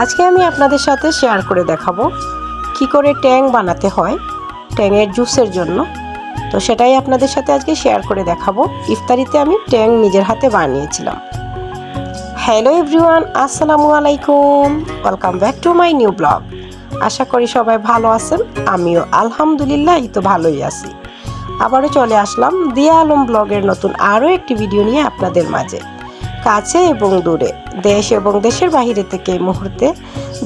আজকে আমি আপনাদের সাথে শেয়ার করে দেখাবো কি করে ট্যাং বানাতে হয় ট্যাংয়ের জুসের জন্য। তো সেটাই আপনাদের সাথে আজকে শেয়ার করে দেখাবো। ইফতারিতে আমি ট্যাং নিজের হাতে বানিয়েছিলাম। হ্যালো এভরিওয়ান, আসসালামু আলাইকুম। Welcome back to my new blog. আশা করি সবাই ভালো আছেন। আমিও আলহামদুলিল্লাহ তো ভালোই আছি। আবারও চলে আসলাম দিয়া আলম ব্লগের নতুন আরও একটি ভিডিও নিয়ে আপনাদের মাঝে। কাছে এবং দূরে। দেশ এবং দেশের বাহিরে থেকে এই মুহূর্তে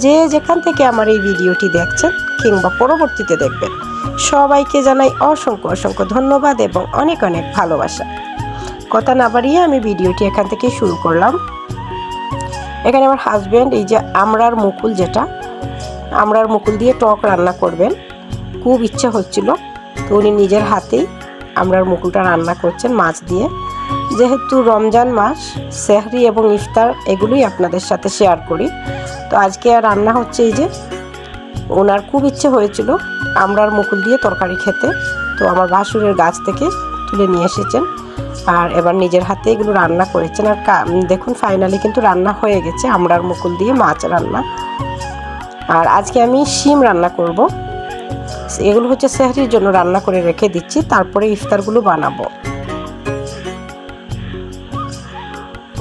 যে যেখান থেকে আমার এই ভিডিওটি দেখছেন কিংবা পরবর্তীতে দেখবেন, সবাইকে জানাই অসংখ্য অসংখ্য ধন্যবাদ এবং অনেক অনেক ভালোবাসা। কথা না বাড়িয়ে আমি ভিডিওটি এখান থেকে শুরু করলাম। এখানে আমার হাজব্যান্ড এই যে আমরার মুকুল যেটা, আমরার মুকুল দিয়ে টক রান্না করবেন। খুব ইচ্ছা হচ্ছিল, তো উনি নিজের হাতেই আমরার মুকুলটা রান্না করছেন মাছ দিয়ে। যেহেতু রমজান মাস, সেহরি এবং ইফতার এগুলোই আপনাদের সাথে শেয়ার করি। তো আজকে আর রান্না হচ্ছে এই যে, ওনার খুব ইচ্ছে হয়েছিল আমরার মুকুল দিয়ে তরকারি খেতে। তো আমার ভাসুরের গাছ থেকে তুলে নিয়ে এসেছেন। আর এবার নিজের হাতে এগুলো রান্না করেছেন। আর দেখুন ফাইনালি কিন্তু রান্না হয়ে গেছে আমরার মুকুল দিয়ে মাছ রান্না। আর আজকে আমি শিম রান্না করব। এগুলো হচ্ছে সেহরির জন্য রান্না করে রেখে দিচ্ছি। তারপরে ইফতারগুলো বানাবো।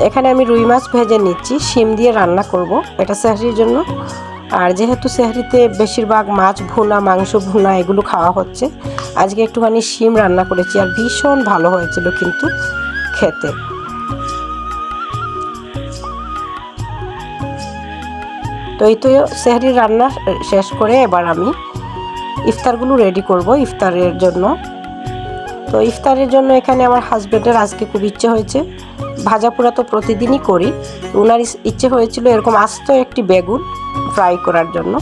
এখানে আমি রুই মাছ ভেজে নিচ্ছি, শিম দিয়ে রান্না করব, এটা সেহরির জন্য। আর যেহেতু সেহরিতে বেশিরভাগ মাছ ভুনা, মাংস ভুনা, এগুলো খাওয়া হচ্ছে, আজকে একটুখানি শিম রান্না করেছি আর ভীষণ ভালো হয়েছিল কিন্তু খেতে। তো এই তো সেহরির রান্না শেষ করে এবার আমি ইফতারগুলো রেডি করব ইফতারের জন্য। তো ইফতারের জন্য এখানে আমার হাজব্যান্ডের আজকে খুব ইচ্ছে হয়েছে। ভাজা পোড়া তো প্রতিদিনই করি। ওনার ইচ্ছে হয়েছিল এরকম আস্ত একটি বেগুন ফ্রাই করার জন্য।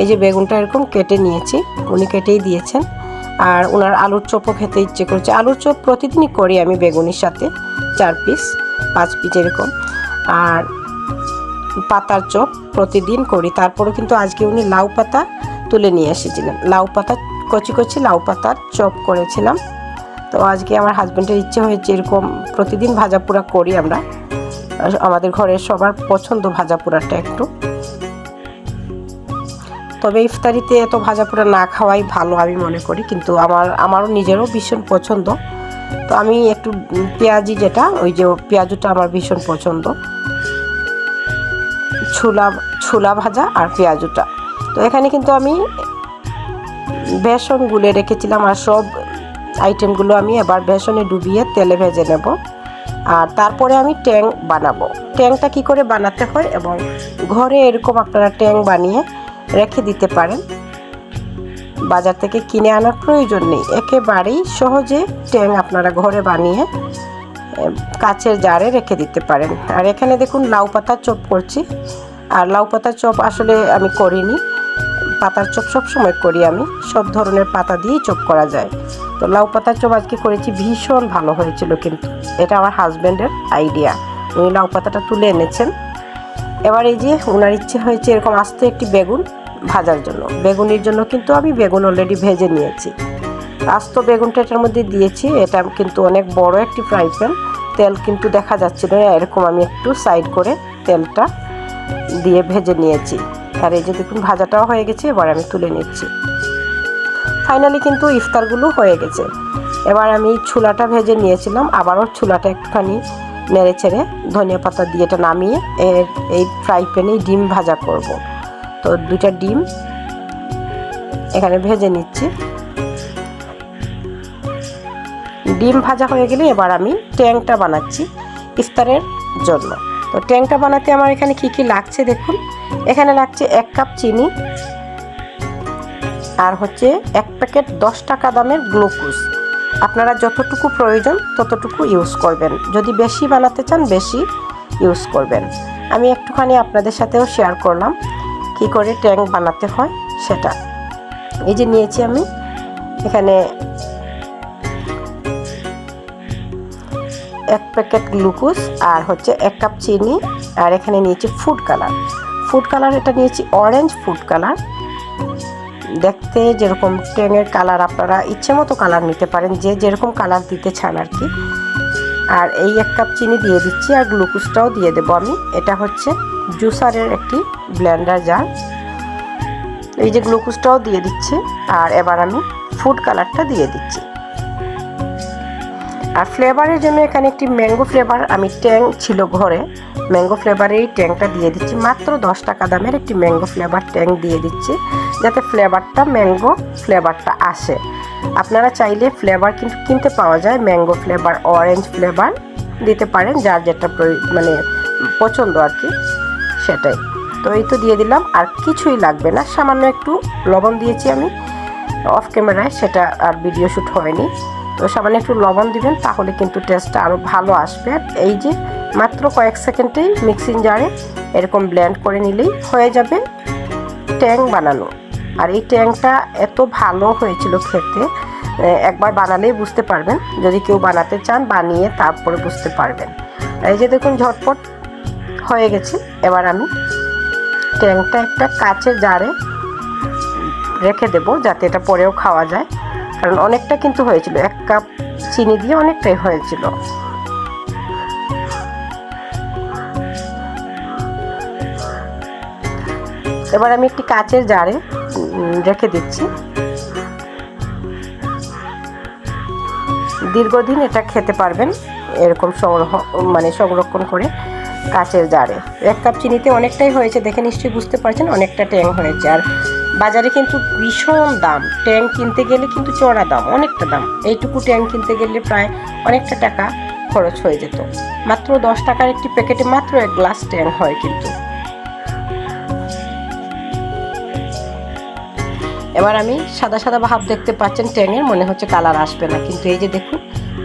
এই যে বেগুনটা এরকম কেটে নিয়েছি, উনি কেটেই দিয়েছেন। আর ওনার আলুর চপও খেতে ইচ্ছে করছে। আলুর চপ প্রতিদিনই করি আমি বেগুনির সাথে, চার পিস পাঁচ পিস এরকম। আর পাতার চপ প্রতিদিন করি। তারপরে কিন্তু আজকে উনি লাউ পাতা তুলে নিয়ে এসেছিলেন। লাউ পাতা, কচি কচি লাউ পাতার চপ করেছিলাম। তো আজকে আমার হাজব্যান্ডের ইচ্ছে হয়েছে এরকম প্রতিদিন ভাজা পোড়া করি আমরা। আমাদের ঘরের সবার পছন্দ ভাজা পোড়াটা একটু। তবে ইফতারিতে এত ভাজা পোড়া না খাওয়াই ভালো আমি মনে করি, কিন্তু আমার, আমারও নিজেরও ভীষণ পছন্দ। তো আমি একটু পেঁয়াজি যেটা, ওই যে পেঁয়াজুটা আমার ভীষণ পছন্দ। ছোলা ছোলা ভাজা আর পেঁয়াজুটা। তো এখানে কিন্তু আমি বেসন গুলে রেখেছিলাম আর সব আইটেমগুলো আমি এবার বেসনে ডুবিয়ে তেলে ভেজে নেব। আর তারপরে আমি ট্যাং বানাবো। ট্যাংটা কি করে বানাতে হয় এবং ঘরে এরকম আপনারা ট্যাং বানিয়ে রেখে দিতে পারেন। বাজার থেকে কিনে আনার প্রয়োজন নেই। একেবারেই সহজে ট্যাং আপনারা ঘরে বানিয়ে কাচের জারে রেখে দিতে পারেন। আর এখানে দেখুন লাউ পাতার চপ করছি। আর লাউ পাতার চপ আসলে আমি করিনি। পাতার চপ সব সময় করি আমি। সব ধরনের পাতা দিয়েই চপ করা যায়। তো লাউ পাতার চপ আজকে করেছি, ভীষণ ভালো হয়েছিল কিন্তু। এটা আমার হাজব্যান্ডের আইডিয়া উনি লাউ পাতাটা তুলে এনেছেন। এবার এই যে ওনার ইচ্ছে হয়েছে এরকম আস্ত একটি বেগুন ভাজার জন্য। বেগুনের জন্য কিন্তু আমি বেগুন অলরেডি ভেজে নিয়েছি। আস্ত বেগুনটা এটার মধ্যে দিয়েছি। এটা কিন্তু অনেক বড় একটি ফ্রাই প্যান তেল কিন্তু দেখা যাচ্ছিল না, এরকম আমি একটু সাইড করে তেলটা দিয়ে ভেজে নিয়েছি। আর এই যে দেখুন, ভাজাটাও হয়ে গেছে, এবার আমি তুলে নিচ্ছি। ফাইনালি কিন্তু ইফতারগুলো হয়ে গেছে। এবার আমি ছোলাটা ভেজে নিয়েছিলাম আবারও ছোলাটা একটুখানি নেড়ে ছেড়ে ধনিয়া পাতা দিয়ে এটা নামিয়ে এর এই ফ্রাই প্যানেই ডিম ভাজা করব। তো দুইটা ডিম এখানে ভেজে নিচ্ছি। ডিম ভাজা হয়ে গেলে এবার আমি ট্যাংটা বানাচ্ছি ইফতারের জন্য। তো ট্যাংটা বানাতে আমার এখানে কি কি লাগছে দেখুন। এখানে লাগছে এক কাপ চিনি আর হচ্ছে এক প্যাকেট দশ টাকা দামের গ্লুকোজ। আপনারা যতটুকু প্রয়োজন ততটুকু ইউজ করবেন। যদি বেশি বানাতে চান, বেশি ইউজ করবেন। আমি একটুখানি আপনাদের সাথেও শেয়ার করলাম কি করে ট্যাঙ্ক বানাতে হয় সেটা। এই যে নিয়েছি আমি এখানে এক প্যাকেট গ্লুকোজ আর হচ্ছে এক কাপ চিনি। আর এখানে নিয়েছি ফুড কালার। ফুড কালার এটা নিয়েছি অরেঞ্জ ফুড কালার। দেখতে যেরকম ট্রেনের কালার আপনারা ইচ্ছে মতো কালার নিতে পারেন, যে যেরকম কালার দিতে চান আর কি। আর এই এক কাপ চিনি দিয়ে দিচ্ছি আর গ্লুকোজটাও দিয়ে দেবো আমি। এটা হচ্ছে জুসারের একটি ব্লেন্ডার জার এই যে গ্লুকোজটাও দিয়ে দিচ্ছি আর এবার আমি ফুড কালারটা দিয়ে দিচ্ছি। আর ফ্লেভারের জন্য এখানে একটি ম্যাঙ্গো ফ্লেভার আমি ট্যাং ছিল ঘরে। ম্যাঙ্গো ফ্লেভারের এই ট্যাংটা দিয়ে দিচ্ছি। মাত্র দশ টাকা দামের একটি ম্যাঙ্গো ফ্লেভার ট্যাং দিয়ে দিচ্ছি, যাতে ফ্লেভারটা, ম্যাঙ্গো ফ্লেভারটা আসে। আপনারা চাইলে ফ্লেভার কিন্তু কিনতে পাওয়া যায়, ম্যাঙ্গো ফ্লেভার, অরেঞ্জ ফ্লেভার দিতে পারেন, যার যেটা মানে পছন্দ আর কি, সেটাই। তো এই তো দিয়ে দিলাম, আর কিছুই লাগবে না, সামান্য একটু লবণ দিয়েছি আমি। অফ ক্যামেরায় সেটা আর ভিডিও শ্যুট হয়নি। তো সামান্য একটু লবণ দিবেন, তাহলে কিন্তু টেস্টটা আরও ভালো আসবে। এই যে মাত্র কয়েক সেকেন্ডেই মিক্সিং জারে এরকম ব্ল্যান্ড করে নিলেই হয়ে যাবে ট্যাং বানানো। আর এই ট্যাংটা এত ভালো হয়েছিল খেতে একবার বানালেই বুঝতে পারবেন। যদি কেউ বানাতে চান, বানিয়ে তারপরে বুঝতে পারবেন। এই যে দেখুন, ঝটপট হয়ে গেছে। এবার আমি ট্যাংটা একটা কাচের জারে রেখে দেবো, যাতে এটা পরেও খাওয়া যায়। কারণ অনেকটা কিন্তু হয়েছিল। এক কাপ চিনি দিয়ে অনেকটাই হয়েছিল। এবার আমি একটি কাচের জারে রেখে দিচ্ছি। দীর্ঘদিন এটা খেতে পারবেন, এরকম সংগ্রহ মানে সংরক্ষণ করে কাচের জারে। এক কাপ চিনিতে অনেকটাই হয়েছে, দেখে নিশ্চয়ই বুঝতে পারছেন, অনেকটা ট্যাং হয়েছে। আর বাজারে কিন্তু ভীষণ দাম, ট্যাং কিনতে গেলে কিন্তু চড়া দাম, অনেকটা দাম। এইটুকু ট্যাং কিনতে গেলে প্রায় অনেকটা টাকা খরচ হয়ে যেত। মাত্র দশ টাকার একটি প্যাকেটে মাত্র এক গ্লাস ট্যাং হয় কিন্তু। এবার আমি সাদা সাদা ভাব দেখতে পাচ্ছেন ট্যাঙের মনে হচ্ছে কালার আসবে না। কিন্তু এই যে দেখুন,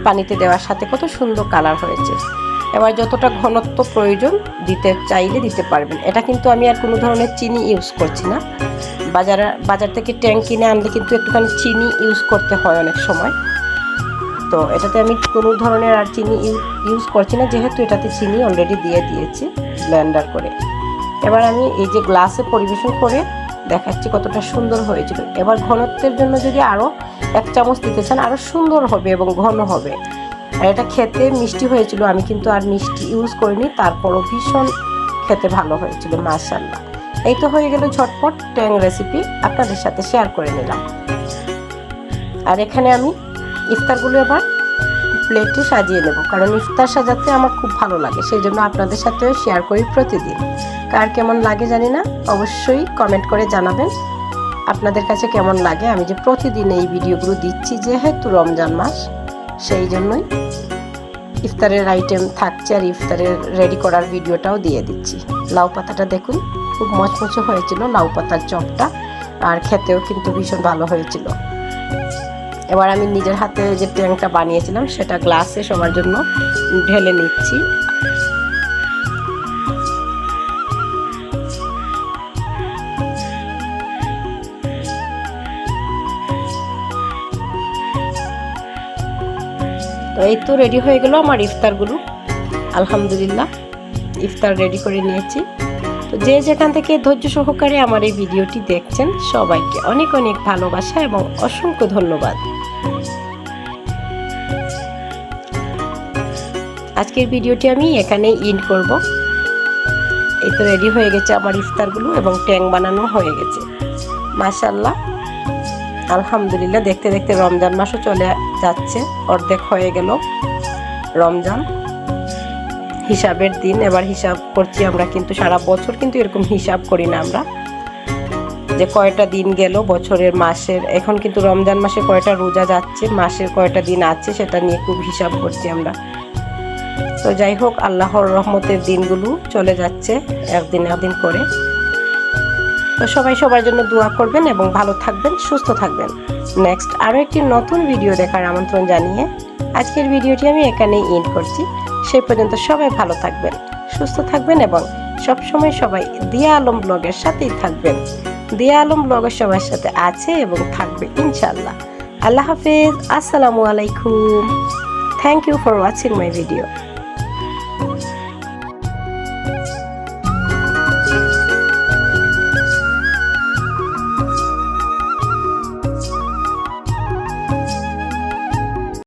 পানিতে দেওয়ার সাথে কত সুন্দর কালার হয়েছে। এবার যতটা ঘনত্ব প্রয়োজন, দিতে চাইলে দিতে পারবেন। এটা কিন্তু আমি আর কোনো ধরনের চিনি ইউজ করছি না। বাজারে, বাজার থেকে ট্যাঙ্ক কিনে আনলে কিন্তু একটুখানি চিনি ইউজ করতে হয় অনেক সময়। তো এটাতে আমি কোনো ধরনের আর চিনি ইউজ করছি না, যেহেতু এটাতে চিনি অলরেডি দিয়ে দিয়েছি ব্লেন্ডার করে। এবার আমি এই যে গ্লাসে পরিবেশন করে দেখাচ্ছি কতটা সুন্দর হয়েছিল। এবার ঘনত্বের জন্য যদি আরও এক চামচ দিতে চান আরও সুন্দর হবে এবং ঘন হবে। আর এটা খেতে মিষ্টি হয়েছিল, আমি কিন্তু আর মিষ্টি ইউজ করিনি, তারপরও ভীষণ খেতে ভালো হয়েছিল মাশাল্লাহ এই তো হয়ে গেল ঝটপট ট্যাং রেসিপি আপনাদের সাথে শেয়ার করে নিলাম। আর এখানে আমি ইফতারগুলো এবার প্লেটে সাজিয়ে নেব, কারণ ইফতার সাজাতে আমার খুব ভালো লাগে সেই জন্য আপনাদের সাথেও শেয়ার করি প্রতিদিন। কার কেমন লাগে জানি না, অবশ্যই কমেন্ট করে জানাবেন। আপনাদের কাছে কেমন লাগে? আমি যে প্রতিদিন এই ভিডিওগুলো দিচ্ছি, যেহেতু রমজান মাস, সেই জন্যই ইফতারের আইটেম থাকছে আর ইফতারের রেডি করার ভিডিওটাও দিয়ে দিচ্ছি। লাউ পাতাটা দেখুন, খুব মচমচে হয়েছিল, লাউ পাতার চপটা, আর খেতেও কিন্তু ভীষণ ভালো হয়েছিল। এবার আমি নিজের হাতে যে ট্যাংটা বানিয়েছিলাম, সেটা গ্লাসে সবার জন্য ঢেলে নিচ্ছি। তো এই তো রেডি হয়ে গেল আমার ইফতারগুলো। আলহামদুলিল্লাহ, ইফতার রেডি করে নিয়েছি। তো যে যেখান থেকে ধৈর্য সহকারে আমার এই ভিডিওটি দেখছেন, সবাইকে অনেক অনেক ভালোবাসা এবং অসংখ্য ধন্যবাদ। আজকের ভিডিওটি আমি এখানে ইন করব। এই তো রেডি হয়ে গেছে আমার ইফতারগুলো এবং ট্যাং বানানো হয়ে গেছে। মাশাল্লাহ আলহামদুলিল্লাহ, দেখতে দেখতে রমজান মাসও চলে যাচ্ছে। অর্ধেক হয়ে গেল রমজান। হিসাবের দিন, এবার হিসাব করছি আমরা কিন্তু সারা বছর কিন্তু এরকম হিসাব করি না আমরা। যে কয়টা দিন গেল বছরের, মাসের। এখন কিন্তু রমজান মাসে কয়টা রোজা যাচ্ছে, মাসের কয়টা দিন আছে সেটা নিয়ে খুব হিসাব করছি আমরা। তো যাই হোক, আল্লাহর রহমতের দিনগুলো চলে যাচ্ছে একদিন একদিন করে। তো সবাই সবার জন্য দোয়া করবেন এবং ভালো থাকবেন, সুস্থ থাকবেন। নেক্সট আরও একটি নতুন ভিডিও দেখার আমন্ত্রণ জানিয়ে আজকের ভিডিওটি আমি এখানেই ইন্ড করছি। সেই পর্যন্ত সবাই ভালো থাকবেন, সুস্থ থাকবেন এবং সবসময় সবাই দিয়া আলম ব্লগের সাথেই থাকবেন। দিয়া আলম ব্লগের সবার সাথে আছে এবং থাকবে ইনশাল্লাহ আল্লাহ হাফিজ, আসসালামু আলাইকুম। Thank you for watching my video